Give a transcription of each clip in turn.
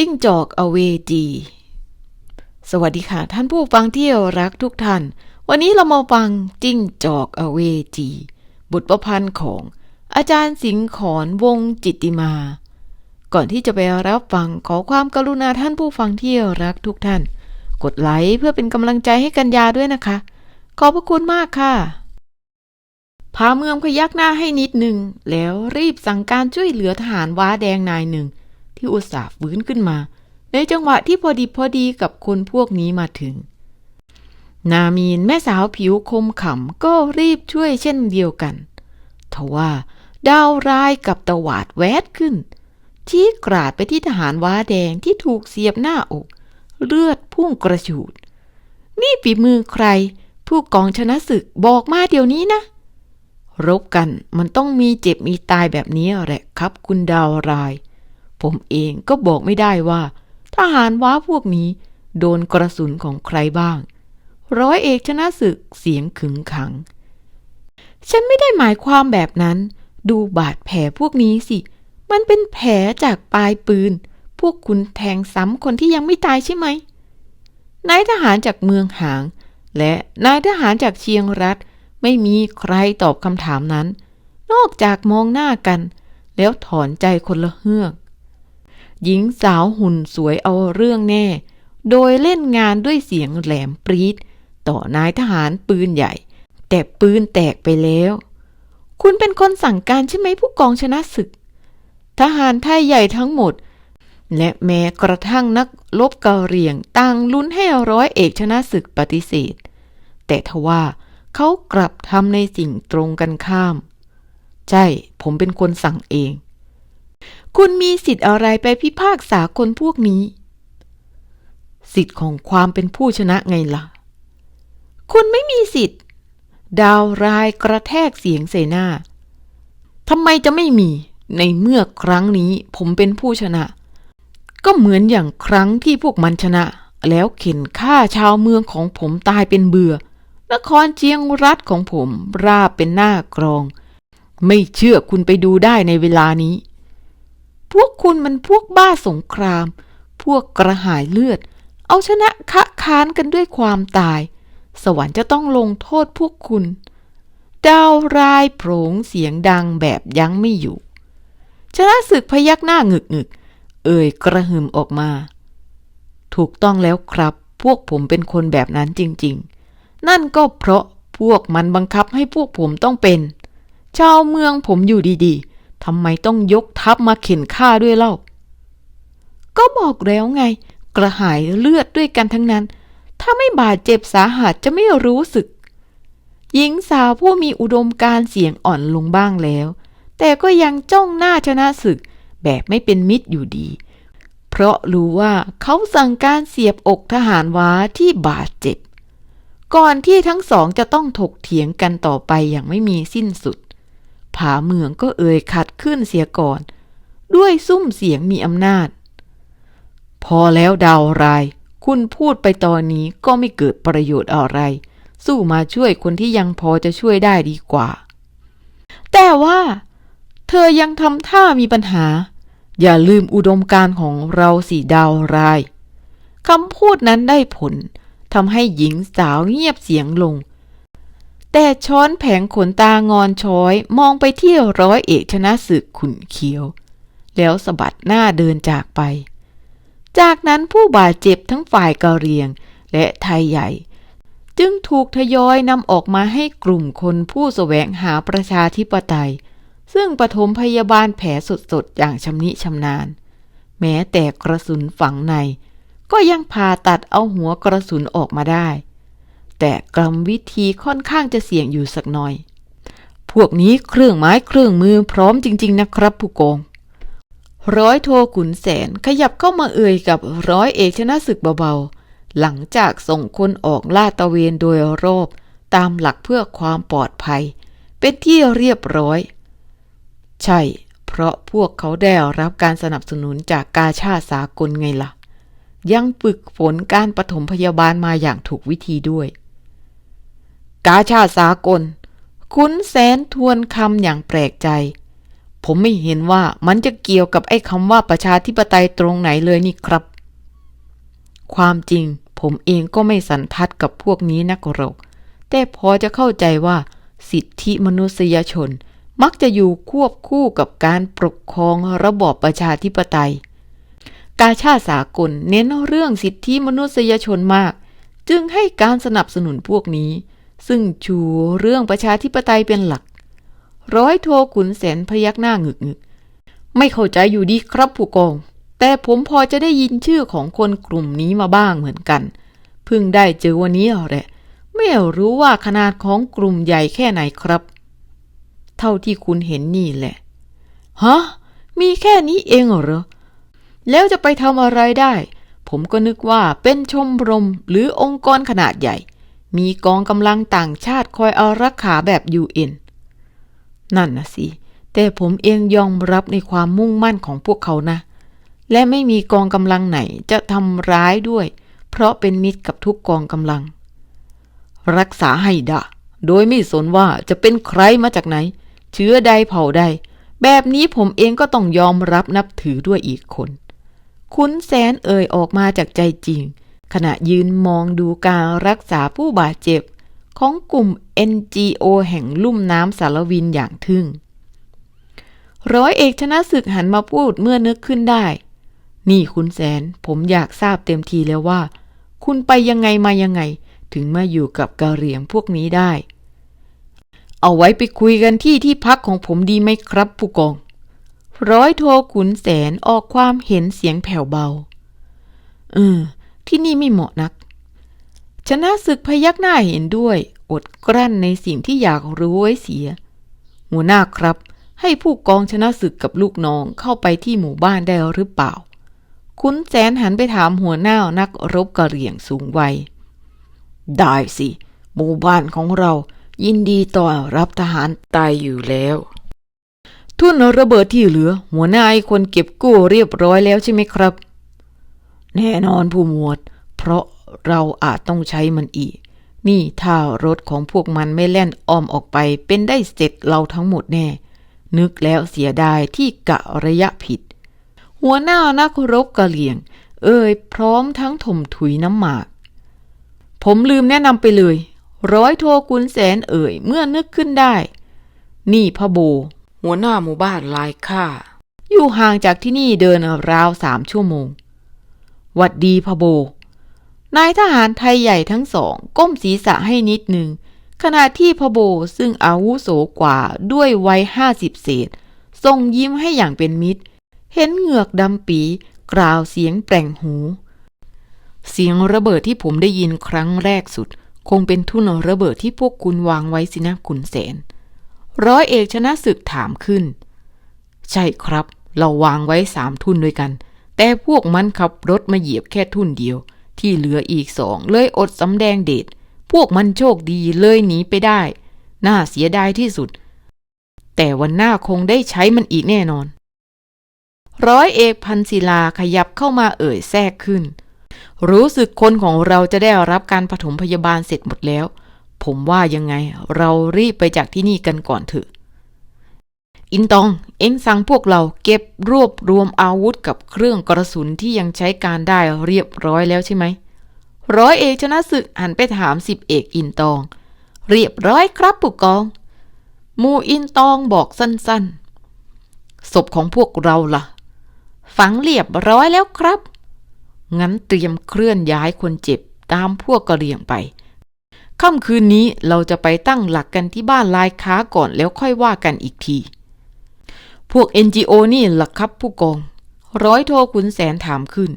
จิ้งจอกอเวจี สวัสดีค่ะ ท่านผู้ฟังที่รักทุกท่าน วันนี้เรามาฟังจิ้งจอกอเวจี บทประพันธ์ของอาจารย์สิงขอนวงจิตติมา ก่อนที่จะไปรับฟังขอความกรุณาท่านผู้ฟังที่รักทุกท่าน กดไลค์เพื่อเป็นกำลังใจให้กันยาด้วยนะคะ ขอบพระคุณมากค่ะพาเมืองพยักหน้าให้นิดหนึ่งแล้วรีบสั่งการช่วยเหลือทหารว้าแดงนายหนึ่ง ที่อุตส่าห์ฟื้นขึ้นมา ในจังหวะที่พอดีพอดีกับคนพวกนี้มาถึง นามีนแม่สาวผิวคมขำก็รีบช่วยเช่นเดียวกันทว่าดาวร้ายกับตวาดแวดขึ้น ชี้กราดไปที่ทหารว้าแดงที่ถูกเสียบหน้าอก เลือดพุ่งกระฉูด นี่ฝีมือใคร ผู้กองชนะศึกบอกมาเดี๋ยวนี้นะ รบกันมันต้องมีเจ็บมีตายแบบนี้แหละครับคุณดาวราย ผมเองก็บอกไม่ได้ว่า ทหารว้าพวกนี้โดนกระสุนของใครบ้าง ร้อยเอกชนะศึกเสียงขึงขัง ฉันไม่ได้หมายความแบบนั้น ดูบาดแผลพวกนี้สิ มันเป็นแผลจากปลายปืน พวกคุณแทงซ้ำคนที่ยังไม่ตายใช่ไหมนายทหารจากเมืองหาง และนายทหารจากเชียงรัฐ ไม่มีใครตอบคำถามนั้น นอกจากมองหน้ากัน แล้วถอนใจคนละเฮือก หญิงสาวหุ่นสวยเอาเรื่องแน่ โดยเล่นงานด้วยเสียงแหลมปรีดต่อนายทหารปืนใหญ่ แต่ปืนแตกไปแล้ว คุณเป็นคนสั่งการใช่ไหมผู้กองชนะศึก ทหารไทยใหญ่ทั้งหมด และแม้กระทั่งนักลบกะเหรี่ยงต่างลุ้นให้ร้อยเอกชนะศึกปฏิเสธ แต่ทว่าเขากลับทำในสิ่งตรงกันข้าม ใช่ ผมเป็นคนสั่งเอง คุณมีสิทธิ์อะไรไปพิพากษาคนพวกนี้ สิทธิ์ของความเป็นผู้ชนะไงล่ะ คุณไม่มีสิทธิ์ ดาวรายกระแทกเสียงใส่หน้าทำไมจะไม่มีในเมื่อครั้งนี้ผมเป็นผู้ชนะ ก็เหมือนอย่างครั้งที่พวกมันชนะ แล้วเข็นฆ่าชาวเมืองของผมตายเป็นเบื่อ นครเชียงรัฐของผมราบเป็นหน้ากรอง ไม่เชื่อคุณไปดูได้ในเวลานี้ วกคุณมันพวกบ้าสงคราม พวกกระหายเลือด เอาชนะคะค้านกันด้วยความตาย สวรรค์จะต้องลงโทษพวกคุณ ดาวรายโผงเสียงดังแบบยั้งไม่อยู่ ชนะศึกพยักหน้าหงึกหงึกเอ่ยกระหึ่มออกมา ถูกต้องแล้วครับ พวกผมเป็นคนแบบนั้นจริง ๆ นั่นก็เพราะพวกมันบังคับให้พวกผมต้องเป็น ชาวเมืองผมอยู่ดีๆ ทำไมต้องยกทัพมาเข็นฆ่าด้วยเล่า ก็บอกแล้วไง กระหายเลือดด้วยกันทั้งนั้น ถ้าไม่บาดเจ็บสาหัสจะไม่รู้สึก หญิงสาวผู้มีอุดมการณ์เสียงอ่อนลงบ้างแล้ว แต่ก็ยังจ้องหน้าชนะศึก แบบไม่เป็นมิตรอยู่ดี เพราะรู้ว่าเขาสั่งการเสียบอกทหารว้าที่บาดเจ็บ ก่อนที่ทั้งสองจะต้องถกเถียงกันต่อไปอย่างไม่มีสิ้นสุด ผาเมืองก็เอ่ยขัดขึ้นเสียก่อน ด้วยซุ้มเสียงมีอำนาจ พอแล้วดาวราย คุณพูดไปตอนนี้ก็ไม่เกิดประโยชน์อะไร สู้มาช่วยคนที่ยังพอจะช่วยได้ดีกว่า แต่ว่า เธอยังทำท่ามีปัญหา อย่าลืมอุดมการของเราสีดาวรายคำพูดนั้นได้ผลทำให้หญิงสาวเงียบเสียงลง แต่ช้อนแผงขนตางอนช้อยมองไปที่ร้อยเอกชนะศึกขุนเขียว แล้วสะบัดหน้าเดินจากไป จากนั้นผู้บาดเจ็บทั้งฝ่ายกะเหรียงและไทยใหญ่ จึงถูกทยอยนำออกมาให้กลุ่มคนผู้แสวงหาประชาธิปไตย ซึ่งปฐมพยาบาลแผลสดๆ อย่างชำนิชำนาญ แม้แต่กระสุนฝังใน ก็ยังผ่าตัดเอาหัวกระสุนออกมาได้ แต่กรรมวิธีค่อนข้างจะเสี่ยงอยู่สักหน่อย พวกนี้เครื่องไม้เครื่องมือพร้อมจริง ๆ นะครับผู้กองร้อยโทขุนแสนขยับเข้ามาเอ่ยกับร้อยเอกชนะศึกเบาๆ หลังจากส่งคนออกลาดตระเวนโดยรอบ ตามหลักเพื่อความปลอดภัย เป็นที่เรียบร้อย ใช่ เพราะพวกเขาได้รับการสนับสนุนจากกาชาสากลไงล่ะ ยังฝึกฝนการปฐมพยาบาลมาอย่างถูกวิธีด้วย กาชาติสากล คุณแสนทวนคำอย่างแปลกใจผผมไม่เห็นว่ามันจะเกี่ยวกับไอ้คำว่าประชาธิปไตยตรงไหนเลยนี่ครับ ความจริงผมเองก็ไม่สันทัดกับพวกนี้นักหรอก แต่พอจะเข้าใจว่า สิทธิมนุษยชน มักจะอยู่ควบคู่กับการปกครองระบอบประชาธิปไตย กาชาติสากลเน้นเรื่องสิทธิมนุษยชนมาก จึงให้การสนับสนุนพวกนี้ ซึ่งชูเรื่องประชาธิปไตยเป็นหลัก ร้อยโทขุนแสนพยักหน้าหงึกงึกไม่เข้าใจอยู่ดีครับผู้กอง แต่ผมพอจะได้ยินชื่อของคนกลุ่มนี้มาบ้างเหมือนกัน เพิ่งได้เจอวันนี้เอาแหละ ไม่รู้ว่าขนาดของกลุ่มใหญ่แค่ไหนครับ เท่าที่คุณเห็นนี่แหละ ฮะ มีแค่นี้เองเหรอ แล้วจะไปทำอะไรได้ ผมก็นึกว่าเป็นชมรมหรือองค์กรขนาดใหญ่ มีกองกำลังต่างชาติคอยเอารักขาแบบ UN นั่นนะสิ แต่ผมเองยอมรับในความมุ่งมั่นของพวกเขานะ และไม่มีกองกำลังไหนจะทำร้ายด้วย เพราะเป็นมิตรกับทุกกองกำลัง รักษาให้ดะ โดยไม่สนว่าจะเป็นใครมาจากไหน เชื้อใดเผ่าใด แบบนี้ผมเองก็ต้องยอมรับนับถือด้วยอีกคน คุณแสนเอ่ยออกมาจากใจจริง ขณะยืนมองดูการรักษาผู้บาดเจ็บ ของกลุ่ม NGO แห่งลุ่มน้ำสารวินอย่างทึ่ง ร้อยเอกชนะศึกหันมาพูดเมื่อนึกขึ้นได้ นี่คุณแสนผมอยากทราบเต็มทีแล้วว่า คุณไปยังไงมายังไง ถึงมาอยู่กับกะเหรี่ยงพวกนี้ได้ เอาไว้ไปคุยกันที่ที่พักของผมดีไหมครับผู้กอง ร้อยโทขุนแสนออกความเห็นเสียงแผ่วเบา เออ ที่นี่ไม่เหมาะนัก ชนะศึกพยักหน้าเห็นด้วย อดกลั้นในสิ่งที่อยากรู้ไว้เสีย หัวหน้าครับ ให้ผู้กองชนะศึกกับลูกน้องเข้าไปที่หมู่บ้านได้หรือเปล่า คุณแสนหันไปถามหัวหน้านักรบกระเหรี่ยงสูงวัย ได้สิ หมู่บ้านของเรายินดีต้อรับทหารตายอยู่แล้วทุ่นระเบิดที่เหลือ หัวหน้าไอ้คนเก็บกู้เรียบร้อยแล้วใช่ไหมครับ แน่นอนผู้หมวด เพราะเราอาจต้องใช้มันอีก นี่ถ้ารถของพวกมันไม่แล่นอ้อมออกไป เป็นได้เสร็จเราทั้งหมดแน่ นึกแล้วเสียดายที่กะระยะผิด หัวหน้านักรบกะเหลี่ยง เอ่ยพร้อมทั้งถมถุยน้ำหมาก ผมลืมแนะนำไปเลย ร้อยโทกุนแสนเอ่ยเมื่อนึกขึ้นได้ นี่พะโบ หัวหน้าหมู่บ้านลายค่าอยู่ห่างจากที่นี่เดินราวสามชั่วโมง หวัดดีพะโบ นายทหารไทยใหญ่ทั้งสอง ก้มศีรษะให้นิดหนึ่ง ขณะที่พะโบซึ่งอาวุโสกว่าด้วยวัยห้าสิบเศษ ทรงยิ้มให้อย่างเป็นมิตร เห็นเหงือกดำปีกล่าวเสียงแปลงหู เสียงระเบิดที่ผมได้ยินครั้งแรกสุด คงเป็นทุ่นระเบิดที่พวกคุณวางไว้สินะคุณแสน ร้อยเอกชนะศึกถามขึ้น ใช่ครับ เราวางไว้สามทุ่นด้วยกัน แต่พวกมันขับรถมาเหยียบแค่ทุ่นเดียว ที่เหลืออีกสองเลยอดสำแดงเดชพวกมันโชคดีเลยหนีไปได้ น่าเสียดายที่สุด แต่วันหน้าคงได้ใช้มันอีกแน่นอน ร้อยเอกพันศิลาขยับเข้ามาเอ่ยแทรกขึ้น รู้สึกคนของเราจะได้รับการปฐมพยาบาลเสร็จหมดแล้ว ผมว่ายังไงเรารีบไปจากที่นี่กันก่อนเถอะ อินตอง เอ็งสั่งพวกเราเก็บรวบรวมอาวุธกับเครื่องกระสุนที่ยังใช้การได้เรียบร้อยแล้วใช่ไหม ร้อยเอกชนะศึกหันไปถามสิบเอกอินตอง เรียบร้อยครับผู้กอง มูอินตองบอกสั้นๆ ศพของพวกเราล่ะ ฝังเรียบร้อยแล้วครับ งั้นเตรียมเคลื่อนย้ายคนเจ็บตามพวกกระเหรี่ยงไปค่ำคืนนี้เราจะไปตั้งหลักกันที่บ้านลายค้าก่อนแล้วค่อยว่ากันอีกที พวก NGO นี่ล่ะครับผู้กอง ร้อยโทขุนแสนถามขึ้น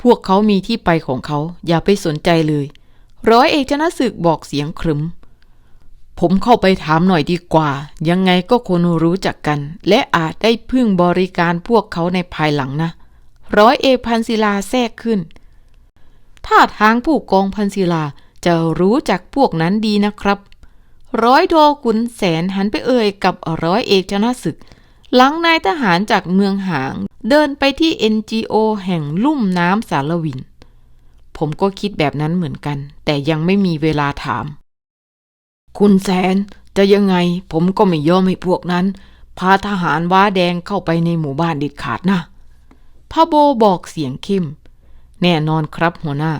พวกเขามีที่ไปของเขาอย่าไปสนใจเลย ร้อยเอกชนะศึกบอกเสียงครึม ผมเข้าไปถามหน่อยดีกว่า ยังไงก็คนรู้จักกัน และอาจได้พึ่งบริการพวกเขาในภายหลังนะ ร้อยเอกพันศิลาแทรกขึ้นท่าทางผู้กองพันศิลาจะรู้จักพวกนั้นดีนะครับ ร้อยโทขุนแสนหันไปเอ่ยกับร้อยเอกชนะศึก หลังนายทหารจากเมืองหาง เดินไปที่ NGO แห่งลุ่มน้ำสารวิน ผมก็คิดแบบนั้นเหมือนกัน แต่ยังไม่มีเวลาถาม คุณแสนจะยังไง ผมก็ไม่ยอมให้พวกนั้น พาทหารว้าแดงเข้าไปในหมู่บ้านเด็ดขาดนะพระโบบอกเสียงเข้ม แน่นอนครับหัวหน้า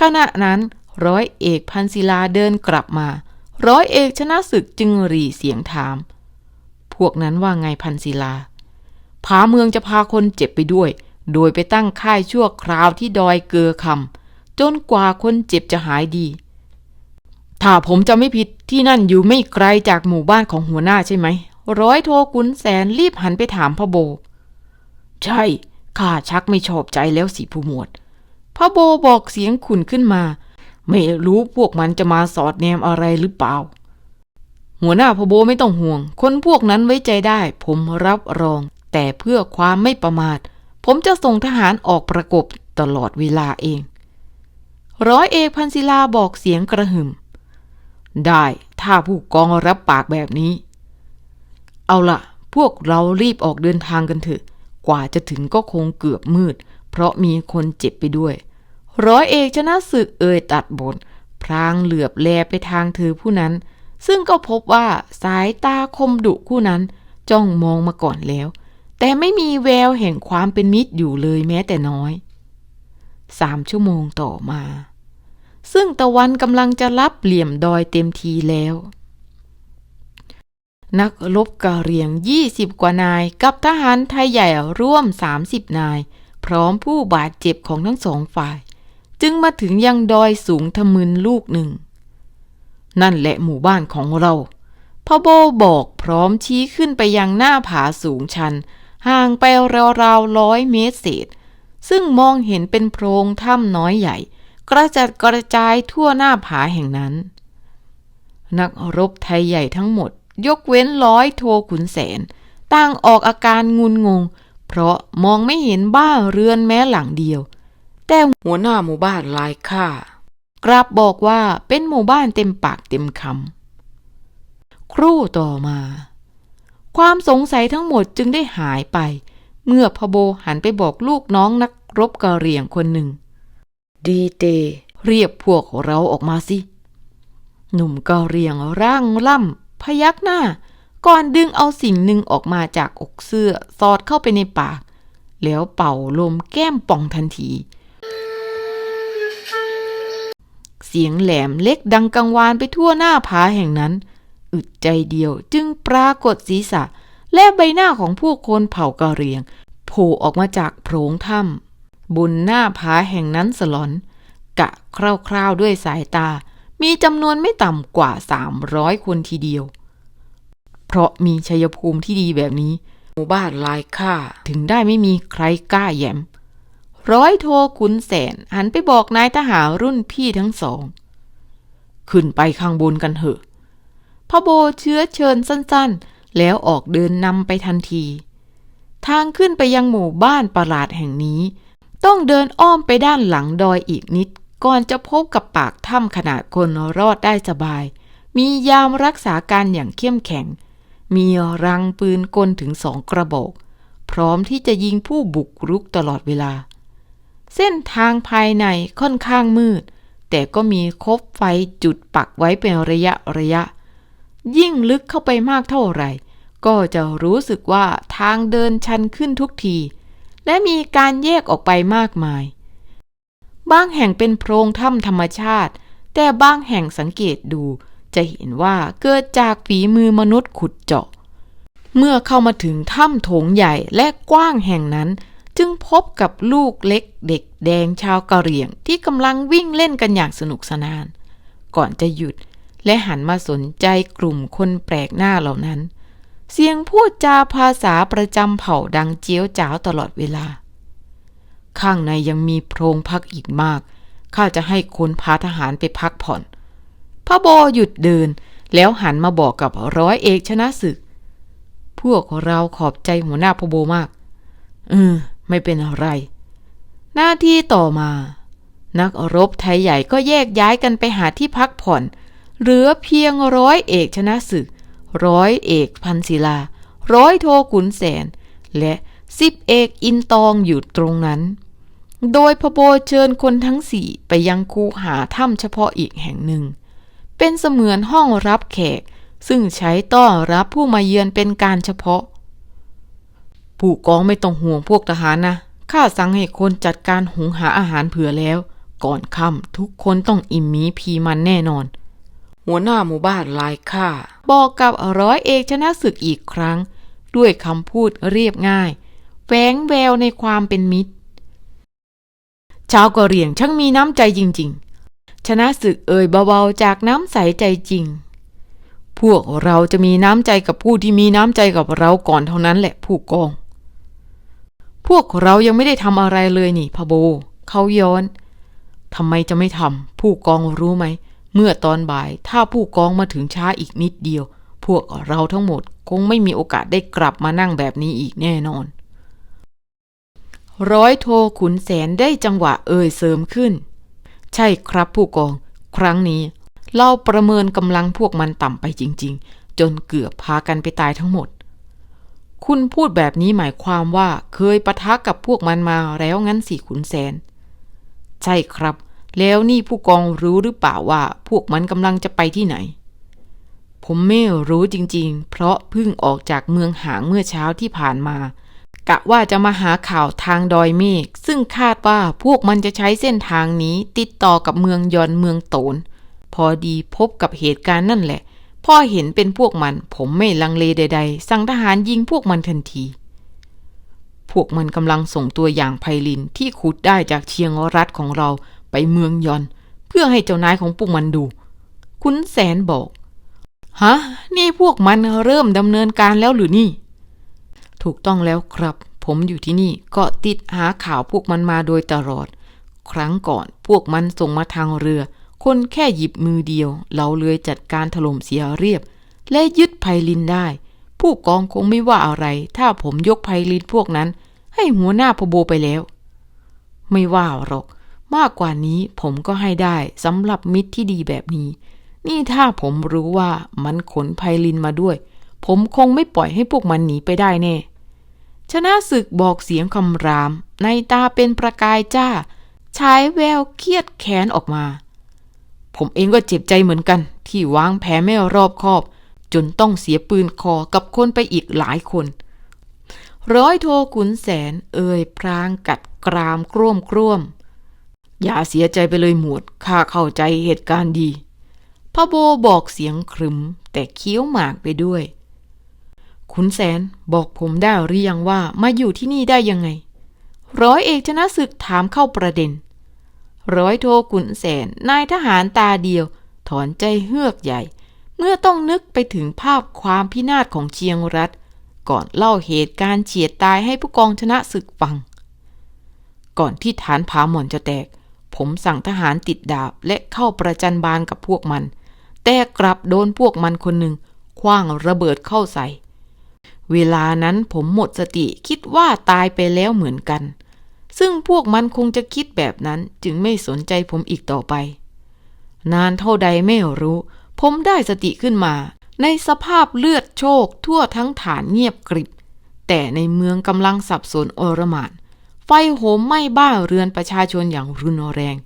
ขณะนั้นร้อยเอกพันศิลาเดินกลับมา ร้อยเอกชนะศึกจึงรีเสียงถาม วกนั้นว่าไงพันศิลา ผาเมืองจะพาคนเจ็บไปด้วย โดยไปตั้งค่ายชั่วคราวที่ดอยเกลือคำจนกว่าคนเจ็บจะหายดี ถ้าผมจะไม่ผิดที่นั่นอยู่ไม่ไกลจากหมู่บ้านของหัวหน้าใช่ไหม ร้อยโทกุนแสนรีบหันไปถามพ่อโบ ใช่ข้าชักไม่ชอบใจแล้วสิผู้หมวดพ่อโบบอกเสียงขุนขึ้นมา ไม่รู้พวกมันจะมาสอดแนมอะไรหรือเปล่า หัวหน้าพโบไม่ต้องห่วง คนพวกนั้นไว้ใจได้ ผมรับรอง แต่เพื่อความไม่ประมาท ผมจะส่งทหารออกประกบตลอดเวลาเอง ร้อยเอกพันศิลาบอกเสียงกระหึ่ม ได้ถ้าผู้กองรับปากแบบนี้ เอาล่ะพวกเรารีบออกเดินทางกันเถอะ กว่าจะถึงก็คงเกือบมืด เพราะมีคนเจ็บไปด้วย ร้อยเอกชนะศึกเอ่ยตัดบทพลางเหลือบแลไปทางเธอผู้นั้น ซึ่งก็พบว่าสายตาคมดุคู่นั้นจ้องมองมาก่อนแล้ว แต่ไม่มีแววแห่งความเป็นมิตรอยู่เลยแม้แต่น้อยสามชั่วโมงต่อมา ซึ่งตะวันกำลังจะรับเหลี่ยมดอยเต็มทีแล้ว นักรบกะเหรียง20กว่านาย กับทหารไทยใหญ่ร่วม30นาย พร้อมผู้บาดเจ็บของทั้งสองฝ่าย จึงมาถึงยังดอยสูงทะมึนลูกหนึ่ง นั่นแหละหมู่บ้านของเราพ่อโบบอกพร้อมชี้ขึ้นไปยังหน้าผาสูงชัน ห่างไปราวๆร้อยเมตรเศษ ซึ่งมองเห็นเป็นโพรงถ้ำน้อยใหญ่ กระจัดกระจายทั่วหน้าผาแห่งนั้น นักรบไทยใหญ่ทั้งหมด ยกเว้นร้อยโทขุนแสน ต่างออกอาการงุนงง เพราะมองไม่เห็นบ้านเรือนแม้หลังเดียว แต่หัวหน้าหมู่บ้านลายค่า กราบบอกว่าเป็นหมู่บ้านเต็มปากเต็มคำครู่ต่อมา ความสงสัยทั้งหมดจึงได้หายไป เมื่อพโบหันไปบอกลูกน้องนักรบกะเหรี่ยงคนหนึ่ง ดีเต เรียกพวกเราออกมาสิ หนุ่มกะเหรี่ยงร่างล่ำพยักหน้า ก่อนดึงเอาสิ่งหนึ่งออกมาจากอกเสื้อสอดเข้าไปในปาก แล้วเป่าลมแก้มป่องทันที เสียงแหลมเล็กดังกังวานไปทั่วหน้าผาแห่งนั้น อึดใจเดียวจึงปรากฏศีรษะ และใบหน้าของผู้คนเผ่ากะเรียงโผล่ออกมาจากโพรงถ้ำบนหน้าผาแห่งนั้นสลอน กะคร่าวๆด้วยสายตา มีจำนวนไม่ต่ำกว่า 300 คนทีเดียว เพราะมีชัยภูมิที่ดีแบบนี้ หมู่บ้านลายค่าถึงได้ไม่มีใครกล้าแย้ม ร้อยโทขุนแสนหันไปบอกนายทหารรุ่นพี่ทั้งสอง ขึ้นไปข้างบนกันเถอะพระโบเชื้อเชิญสั้นๆ แล้วออกเดินนำไปทันที ทางขึ้นไปยังหมู่บ้านประหลาดแห่งนี้ ต้องเดินอ้อมไปด้านหลังดอยอีกนิด ก่อนจะพบกับปากถ้ำขนาดคนรอดได้สบาย มียามรักษาการอย่างเข้มแข็ง มีรังปืนกลถึงสองกระบอก พร้อมที่จะยิงผู้บุกรุกตลอดเวลา เส้นทางภายในค่อนข้างมืด แต่ก็มีคบไฟจุดปักไว้เป็นระยะระยะ ยิ่งลึกเข้าไปมากเท่าไหร่ ก็จะรู้สึกว่าทางเดินชันขึ้นทุกที และมีการแยกออกไปมากมาย บางแห่งเป็นโพรงถ้ำธรรมชาติ แต่บางแห่งสังเกตดู จะเห็นว่าเกิดจากฝีมือมนุษย์ขุดเจาะ เมื่อเข้ามาถึงถ้ำโถงใหญ่และกว้างแห่งนั้น จึงพบกับลูกเล็กเด็กแดงชาวกะเหรี่ยงที่กำลังวิ่งเล่นกันอย่างสนุกสนาน ก่อนจะหยุดและหันมาสนใจกลุ่มคนแปลกหน้าเหล่านั้น เสียงพูดจาภาษาประจำเผ่าดังเจียวจ้าวตลอดเวลา ข้างในยังมีโพรงพักอีกมาก ข้าจะให้คนพาทหารไปพักผ่อน พระโบหยุดเดินแล้วหันมาบอกกับร้อยเอกชนะศึก พวกเราขอบใจหัวหน้าพระโบมาก เออ ไม่เป็นอะไร หน้าที่ต่อมา นักรบไทยใหญ่ก็แยกย้ายกันไปหาที่พักผ่อน เหลือเพียงร้อยเอกชนะศึก ร้อยเอกพันศิลา ร้อยโทขุนแสน และสิบเอกอินตองอยู่ตรงนั้น โดยพระโบเชิญคนทั้งสี่ไปยังคูหาถ้ำเฉพาะอีกแห่งหนึ่ง เป็นเสมือนห้องรับแขกซึ่งใช้ต้อนรับผู้มาเยือนเป็นการเฉพาะ ผู้กองไม่ต้องห่วงพวกทหารนะ ข้าสั่งให้คนจัดการหุงหาอาหารเผื่อแล้ว ก่อนค่ำทุกคนต้องอิ่มมีพีมันแน่นอน หัวหน้าหมู่บ้านลายค่าบอกกับร้อยเอกชนะศึกอีกครั้ง ด้วยคำพูดเรียบง่ายแฝงแววในความเป็นมิตร ชาวกะเหรี่ยงช่างมีน้ำใจจริง ๆ ชนะศึกเอ่ยเบาๆจากน้ำใสใจจริง พวกเราจะมีน้ำใจกับผู้ที่มีน้ำใจกับเราก่อนเท่านั้นแหละผู้กอง พวกเรายังไม่ได้ทำอะไรเลยนี่พะโบ เขาย้อนทำไมจะไม่ทำผู้กองรู้ไหม เมื่อตอนบ่ายถ้าผู้กองมาถึงช้าอีกนิดเดียว พวกเราทั้งหมดคงไม่มีโอกาสได้กลับมานั่งแบบนี้อีกแน่นอน ร้อยโทขุนแสนได้จังหวะเอ่ยเสริมขึ้น ใช่ครับผู้กอง ครั้งนี้เราประเมินกำลังพวกมันต่ำไปจริง ๆ จนเกือบพากันไปตายทั้งหมด คุณพูดแบบนี้หมายความว่าเคยปะทะกับพวกมันมาแล้วงั้นสิขุนแสน ใช่ครับ แล้วนี่ผู้กองรู้หรือเปล่าว่าพวกมันกำลังจะไปที่ไหน ผมไม่รู้จริงๆ เพราะเพิ่งออกจากเมืองหางเมื่อเช้าที่ผ่านมากะว่าจะมาหาข่าวทางดอยเมฆซึ่งคาดว่าพวกมันจะใช้เส้นทางนี้ติดต่อกับเมืองยอนเมืองโตน พอดีพบกับเหตุการณ์นั่นแหละ พอเห็นเป็นพวกมัน ผมไม่ลังเลใด ๆ สั่งทหารยิงพวกมันทันที พวกมันกำลังส่งตัวอย่างไพลินที่ขุดได้จากเชียงรัฐของเราไปเมืองยอน เพื่อให้เจ้านายของพวกมันดู คุณแสนบอก ฮะ นี่พวกมันเริ่มดำเนินการแล้วหรือนี่ ถูกต้องแล้วครับ ผมอยู่ที่นี่ก็ติดหาข่าวพวกมันมาโดยตลอด ครั้งก่อนพวกมันส่งมาทางเรือ คนแค่หยิบมือเดียว เราเลยจัดการถล่มเสียเรียบ และยึดไพลินได้ ผู้กองคงไม่ว่าอะไร ถ้าผมยกไพลินพวกนั้น ให้หัวหน้าพโบไปแล้ว ไม่ว่าหรอก มากกว่านี้ผมก็ให้ได้สำหรับมิตรที่ดีแบบนี้ นี่ถ้าผมรู้ว่ามันขนไพลินมาด้วย ผมคงไม่ปล่อยให้พวกมันหนีไปได้แน่ ชนะศึกบอกเสียงคำราม ในตาเป็นประกายจ้าฉายแววเครียดแค้นออกมา ผมเองก็เจ็บใจเหมือนกัน ที่วางแผนไม่รอบคอบ จนต้องเสียปืนคอกับคนไปอีกหลายคน ร้อยโทขุนแสนเอ่ยพรางกัดกรามกร่วมกร่วม อย่าเสียใจไปเลยหมวดข้าเข้าใจเหตุการณ์ดีพระโบบอกเสียงครึม แต่เคี้ยวหมากไปด้วย ขุนแสนบอกผมได้หรือยังว่ามาอยู่ที่นี่ได้ยังไง ร้อยเอกชนะศึกถามเข้าประเด็น ร้อยโทขุนแสนนายทหารตาเดียว ถอนใจเฮือกใหญ่ เมื่อต้องนึกไปถึงภาพความพินาศของเชียงรัฐ ก่อนเล่าเหตุการณ์เฉียดตายให้ผู้กองชนะศึกฟัง ก่อนที่ฐานผาหม่อนจะแตก ผมสั่งทหารติดดาบและเข้าประจันบานกับพวกมัน แต่กลับโดนพวกมันคนหนึ่งคว้างระเบิดเข้าใส่ เวลานั้นผมหมดสติคิดว่าตายไปแล้วเหมือนกัน ซึ่งพวกมันคงจะคิดแบบนั้นจึงไม่สนใจผมอีกต่อไป นานเท่าใดไม่รู้ ผมได้สติขึ้นมา ในสภาพเลือดโชกทั่วทั้งฐานเงียบกริบ แต่ในเมืองกำลังสับสนโอรมานไฟโหมไหม้บ้าเรือนประชาชนอย่างรุนแรง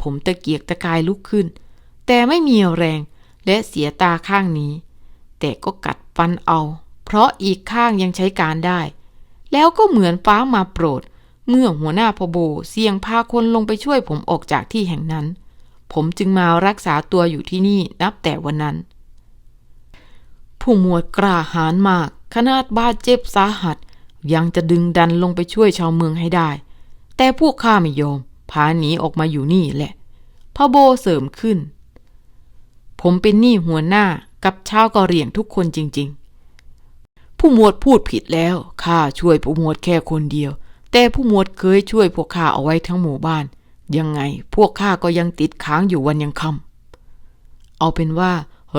ผมตะเกียกตะกายลุกขึ้น แต่ไม่มีแรงและเสียตาข้างนี้ แต่ก็กัดฟันเอา เพราะอีกข้างยังใช้การได้ แล้วก็เหมือนฟ้ามาโปรด เมื่อหัวหน้าพโบเสี่ยงพาคนลงไปช่วยผมออกจากที่แห่งนั้น ผมจึงมารักษาตัวอยู่ที่นี่นับแต่วันนั้น ผู้หมวดกล้าหาญมาก ขนาดบาดเจ็บสาหัส ยังจะดึงดันลงไปช่วยชาวเมืองให้ได้ แต่พวกข้าไม่ยอมพาหนีออกมาอยู่นี่แหละพะโบเสริมขึ้น ผมเป็นหนี้หัวหน้ากับชาวกะเหรี่ยงทุกคนจริง ๆ ผู้หมวดพูดผิดแล้วข้าช่วยผู้หมวดแค่คนเดียว แต่ผู้หมวดเคยช่วยพวกข้าเอาไว้ทั้งหมู่บ้าน ยังไงพวกข้าก็ยังติดค้างอยู่วันยังค่ำเอาเป็นว่า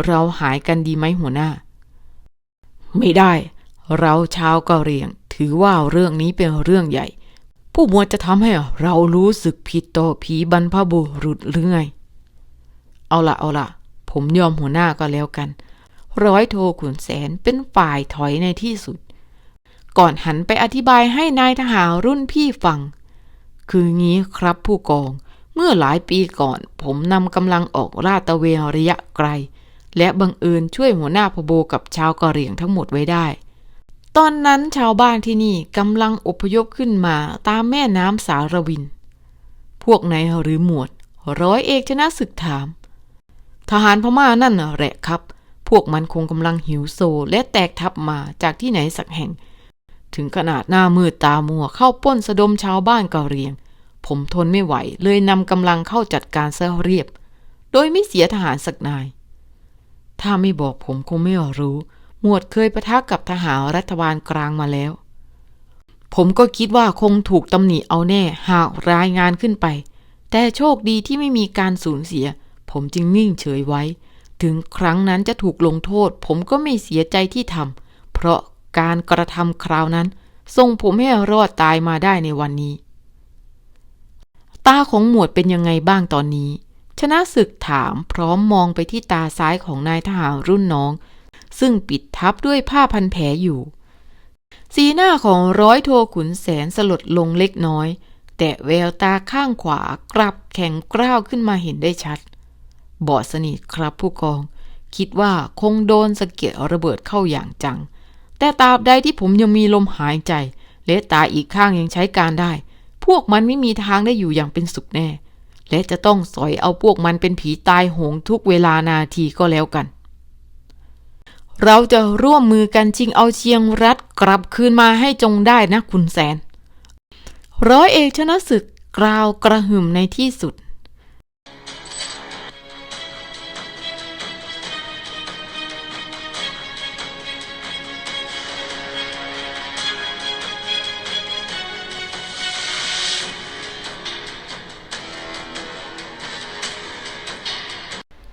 เราหายกันดีไหมหัวหน้า ไม่ได้ เราชาวกะเหรี่ยง ถือว่าเรื่องนี้เป็นเรื่องใหญ่ ผู้หมวดจะทำให้เรารู้สึกผิดต่อผีบรรพบุรุษหรือไง เอาละเอาละผมยอมหัวหน้าก็แล้วกัน ร้อยโทขุนแสนเป็นฝ่ายถอยในที่สุด ก่อนหันไปอธิบายให้นายทหารรุ่นพี่ฟัง คืองี้ครับผู้กอง เมื่อหลายปีก่อน ผมนำกำลังออกลาดตะเวนระยะไกล และบังเอิญช่วยหัวหน้าพโบกับชาวกะเหรี่ยงทั้งหมดไว้ได้ ตอนนั้นชาวบ้านที่นี่กำลังอพยพขึ้นมาตามแม่น้ำสารวิน พวกไหนหรือหมวด ร้อยเอกชนะศึกถาม ทหารพม่านั่นแหละครับ พวกมันคงกำลังหิวโซและแตกทัพมาจากที่ไหนสักแห่ง ถึงขนาดหน้ามืดตามัวเข้าป้นสะดมชาวบ้านกะเรียง ผมทนไม่ไหวเลยนำกำลังเข้าจัดการซะเรียบ โดยไม่เสียทหารสักนาย ถ้าไม่บอกผมคงไม่รู้ หมวดเคยประทะกับทหารรัฐบาลกลางมาแล้ว ผมก็คิดว่าคงถูกตำหนิเอาแน่หากรายงานขึ้นไป แต่โชคดีที่ไม่มีการสูญเสีย ผมจึงนิ่งเฉยไว้ ถึงครั้งนั้นจะถูกลงโทษ ผมก็ไม่เสียใจที่ทำเพราะ การกระทำคราวนั้นส่งผมให้รอดตายมาได้ในวันนี้ ตาของหมวดเป็นยังไงบ้างตอนนี้ ชนะศึกถามพร้อมมองไปที่ตาซ้ายของนายทหารรุ่นน้อง ซึ่งปิดทับด้วยผ้าพันแผลอยู่ สีหน้าของร้อยโทขุนแสนสลดลงเล็กน้อย แต่แววตาข้างขวากลับแข็งกร้าวขึ้นมาเห็นได้ชัด บอดสนิทครับผู้กอง คิดว่าคงโดนสะเก็ดระเบิดเข้าอย่างจัง แต่ตราบใดที่ผมยังมีลมหายใจและตาอีกข้างยังใช้การได้ พวกมันไม่มีทางได้อยู่อย่างเป็นสุขแน่ และจะต้องสอยเอาพวกมันเป็นผีตายโหงทุกเวลานาทีก็แล้วกัน เราจะร่วมมือกันชิงเอาเชียงรัฐกลับคืนมาให้จงได้นะคุณแสน ร้อยเอกชนะศึกกล่าวกระหึ่มในที่สุด